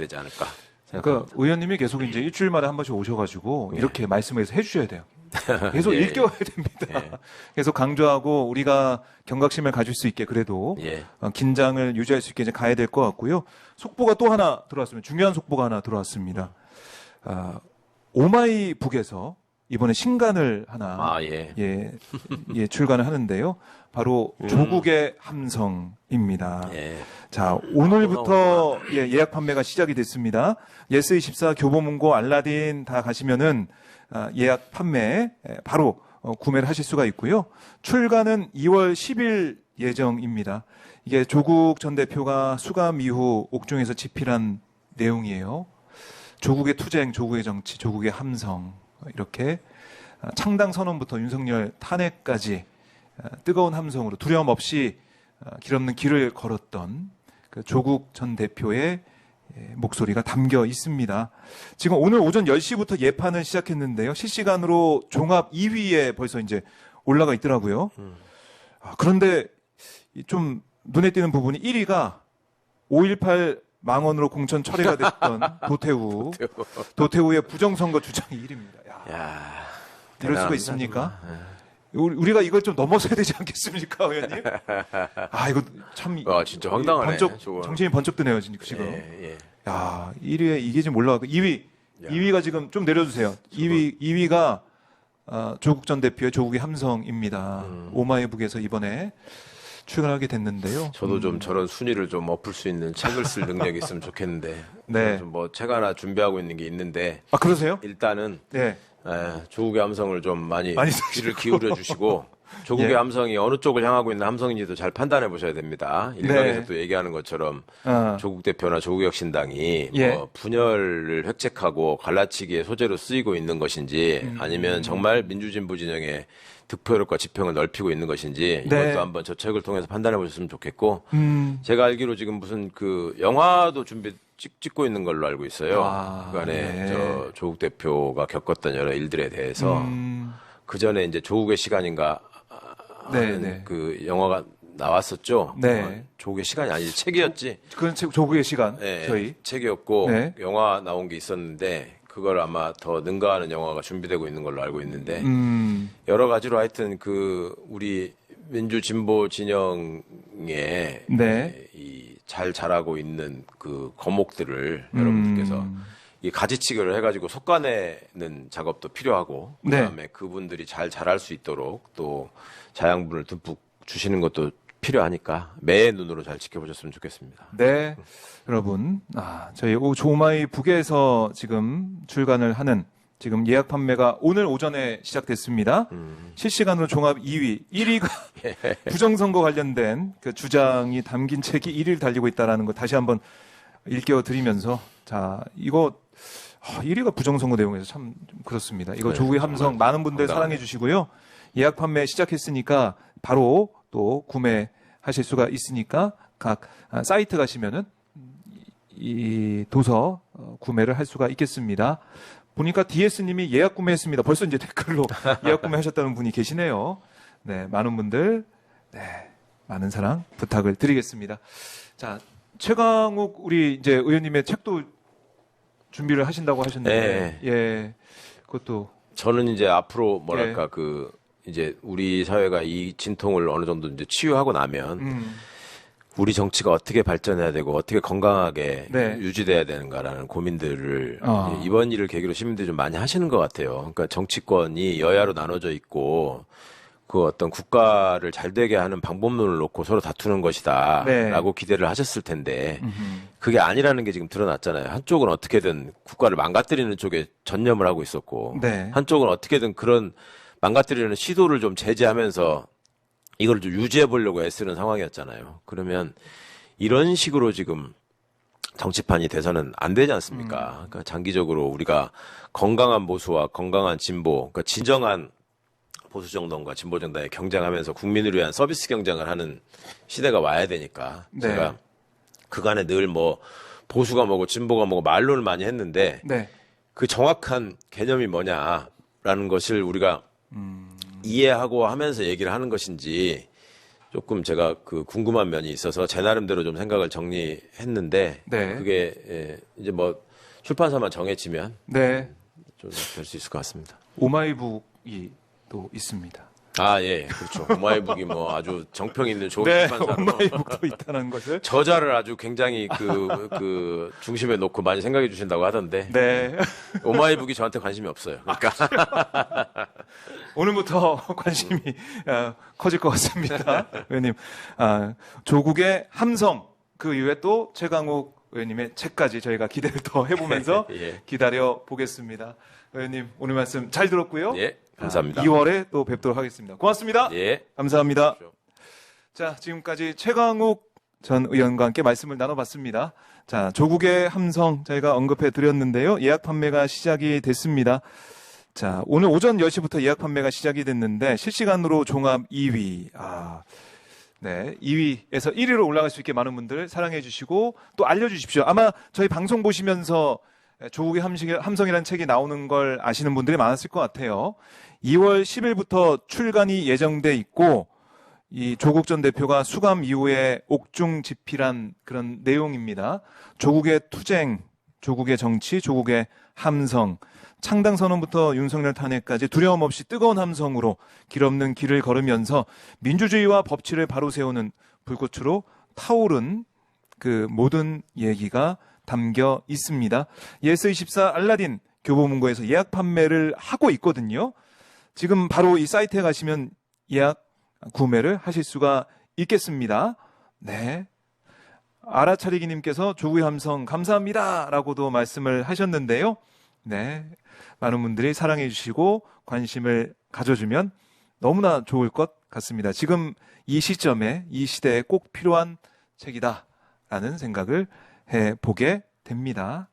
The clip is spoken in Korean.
되지 않을까. 그러니까 의원님이 계속 이제 일주일마다 한 번씩 오셔가지고 예. 이렇게 말씀해서 해주셔야 돼요. 계속 예. 일깨워야 됩니다. 예. 계속 강조하고 우리가 경각심을 가질 수 있게 그래도 예. 어, 긴장을 유지할 수 있게 이제 가야 될 것 같고요. 속보가 또 하나 들어왔습니다. 중요한 속보가 하나 들어왔습니다. 아, 오마이 북에서 이번에 신간을 하나 아, 예. 예, 예, 출간을 하는데요. 바로 조국의 함성입니다. 예. 자, 오늘부터 예, 예약 판매가 시작이 됐습니다. 예스 24 교보문고 알라딘 다 가시면은 아, 예약 판매 예, 바로 어, 구매를 하실 수가 있고요. 출간은 2월 10일 예정입니다. 이게 조국 전 대표가 수감 이후 옥중에서 집필한 내용이에요. 조국의 투쟁, 조국의 정치, 조국의 함성 이렇게 아, 창당 선언부터 윤석열 탄핵까지 아, 뜨거운 함성으로 두려움 없이 아, 길 없는 길을 걸었던 그 조국 전 대표의 예, 목소리가 담겨 있습니다. 지금 오늘 오전 10시부터 예판을 시작했는데요. 실시간으로 종합 2위에 벌써 이제 올라가 있더라고요. 아, 그런데 이좀 눈에 띄는 부분이 1위가 5.18 망언으로 공천 철회가 됐던 도태우. 도태우의 부정선거 주장이 1위입니다. 야, 야. 이럴 수가 있습니까? 우리- 우리가 이걸 좀 넘어서야 되지 않겠습니까, 의원님? 아, 이거 참. 와, 아, 진짜 황당하네, 번쩍. 정신이 번쩍 드네요, 지금. 예, 예. 야, 1위에 이게 지금 올라가고 2위. 야. 2위가 지금 좀 내려주세요. 2위, 2위가 어, 조국 전 대표의 조국의 함성입니다. 음. 오마이북에서 이번에 출간하게 됐는데요. 저도 좀 저런 순위를 좀 엎을 수 있는 책을 쓸 능력이 있으면 좋겠는데. 네. 뭐 책 하나 준비하고 있는 게 있는데 아, 그러세요? 일단은 네. 에, 조국의 함성을 좀 많이, 많이 귀를 기울여 주시고 조국의 예. 함성이 어느 쪽을 향하고 있는 함성인지도 잘 판단해 보셔야 됩니다. 일각에서 네. 또 얘기하는 것처럼 아, 조국 대표나 조국 혁신당이 예. 뭐 분열을 획책하고 갈라치기의 소재로 쓰이고 있는 것인지 음. 아니면 정말 민주진보 진영의 득표력과 지평을 넓히고 있는 것인지 네. 이것도 한번 저 책을 통해서 판단해 보셨으면 좋겠고 음, 제가 알기로 지금 무슨 그 영화도 준비 찍, 찍고 있는 걸로 알고 있어요. 아, 그 안에 네. 저 조국 대표가 겪었던 여러 일들에 대해서 음, 그 전에 이제 조국의 시간인가 네, 네. 그 영화가 나왔었죠. 네. 어, 조국의 시간이 아니지 책이었지. 그건 책- 조국의 시간, 네, 저희. 책이었고 네. 영화 나온 게 있었는데 그걸 아마 더 능가하는 영화가 준비되고 있는 걸로 알고 있는데 음, 여러 가지로 하여튼 그 우리 민주 진보 진영의 네. 이잘 자라고 있는 그 거목들을 음. 여러분들께서 이 가지치기를 해가지고 속아내는 작업도 필요하고 네. 그다음에 그분들이 잘 자랄 수 있도록 또 자양분을 듬뿍 주시는 것도 필요하니까 매의 눈으로 잘 지켜보셨으면 좋겠습니다. 네, 여러분, 아, 저희 오- 조마이 북에서 지금 출간을 하는 지금 예약 판매가 오늘 오전에 시작됐습니다. 실시간으로 종합 2위, 1위가 부정선거 관련된 그 주장이 담긴 책이 1위를 달리고 있다라는 거 다시 한번 일깨워 드리면서 자, 이거 아, 1위가 부정선거 내용에서 참좀 그렇습니다. 이거 네, 조국의 함성 많은 분들. 사랑해 주시고요. 예약 판매 시작했으니까 바로 또 구매하실 수가 있으니까 각 아, 사이트 가시면은 이 도서 어, 구매를 할 수가 있겠습니다. 보니까 DS님이 예약 구매했습니다. 벌써 이제 댓글로 예약 구매하셨다는 분이 계시네요. 네, 많은 분들, 네, 많은 사랑 부탁을 드리겠습니다. 자, 최강욱 우리 이제 의원님의 책도 준비를 하신다고 하셨는데, 예, 그것도 저는 이제 앞으로 예. 뭐랄까 그 이제 우리 사회가 이 진통을 어느 정도 이제 치유하고 나면 음, 우리 정치가 어떻게 발전해야 되고 어떻게 건강하게 네. 유지돼야 되는가라는 고민들을 아. 이번 일을 계기로 시민들이 좀 많이 하시는 것 같아요. 그러니까 정치권이 여야로 나눠져 있고 그 어떤 국가를 잘 되게 하는 방법론을 놓고 서로 다투는 네. 것이다라고 기대를 하셨을 텐데 음흠. 그게 아니라는 게 지금 드러났잖아요. 한쪽은 어떻게든 국가를 망가뜨리는 쪽에 전념을 하고 있었고 네. 한쪽은 어떻게든 그런 망가뜨리는 시도를 좀 제재하면서 이걸 좀 유지해 보려고 애쓰는 상황이었잖아요. 그러면 이런 식으로 지금 정치판이 돼서는 안 되지 않습니까? 그러니까 장기적으로 우리가 건강한 보수와 건강한 진보, 그러니까 진정한 보수 정당과 진보 정당이 경쟁하면서 국민을 위한 서비스 경쟁을 하는 시대가 와야 되니까 네. 제가 그간에 늘 뭐 보수가 뭐고 진보가 뭐고 말로는 많이 했는데 네, 그 정확한 개념이 뭐냐라는 것을 우리가 음. 이해하고 하면서 얘기를 하는 것인지 조금 제가 그 궁금한 면이 있어서 제 나름대로 좀 생각을 정리했는데 네. 그게 예, 이제 뭐 출판사만 정해지면 네. 좀될 수 있을 것 같습니다. 오마이북이 또 있습니다. 아, 예, 그렇죠. 오마이북이 뭐 아주 정평 있는 좋은 네, 출판사로 오마이북도 있다는 것을. 저자를 아주 굉장히 그, 그 중심에 놓고 많이 생각해 주신다고 하던데 네. 오마이북이 저한테 관심이 없어요. 그러니까 오늘부터 관심이 어, 커질 것 같습니다. 의원님. 아, 조국의 함성, 그 이후에 또 최강욱 의원님의 책까지 저희가 기대를 더 해보면서 예. 기다려 보겠습니다. 의원님, 오늘 말씀 잘 들었고요. 예, 감사합니다. 2월에 또 뵙도록 하겠습니다. 고맙습니다. 예. 감사합니다. 자, 지금까지 최강욱 전 의원과 함께 말씀을 나눠봤습니다. 자, 조국의 함성 저희가 언급해 드렸는데요. 예약 판매가 시작이 됐습니다. 자, 오늘 오전 10시부터 예약 판매가 시작이 됐는데 실시간으로 종합 2위. 아, 네. 2위에서 1위로 올라갈 수 있게 많은 분들 사랑해 주시고 또 알려 주십시오. 아마 저희 방송 보시면서 조국의 함식- 함성이라는 책이 나오는 걸 아시는 분들이 많았을 것 같아요. 2월 10일부터 출간이 예정돼 있고 이 조국 전 대표가 수감 이후에 옥중 집필한 그런 내용입니다. 조국의 투쟁, 조국의 정치, 조국의 함성, 창당 선언부터 윤석열 탄핵까지 두려움 없이 뜨거운 함성으로 길 없는 길을 걸으면서 민주주의와 법치를 바로 세우는 불꽃으로 타오른 그 모든 얘기가 담겨 있습니다. 예스24 알라딘 교보문고에서 예약 판매를 하고 있거든요. 지금 바로 이 사이트에 가시면 예약 구매를 하실 수가 있겠습니다. 네. 아라차리기님께서 조구의 함성 감사합니다. 라고도 말씀을 하셨는데요. 네. 많은 분들이 사랑해 주시고 관심을 가져주면 너무나 좋을 것 같습니다. 지금 이 시점에 이 시대에 꼭 필요한 책이다. 라는 생각을 해 보게 됩니다.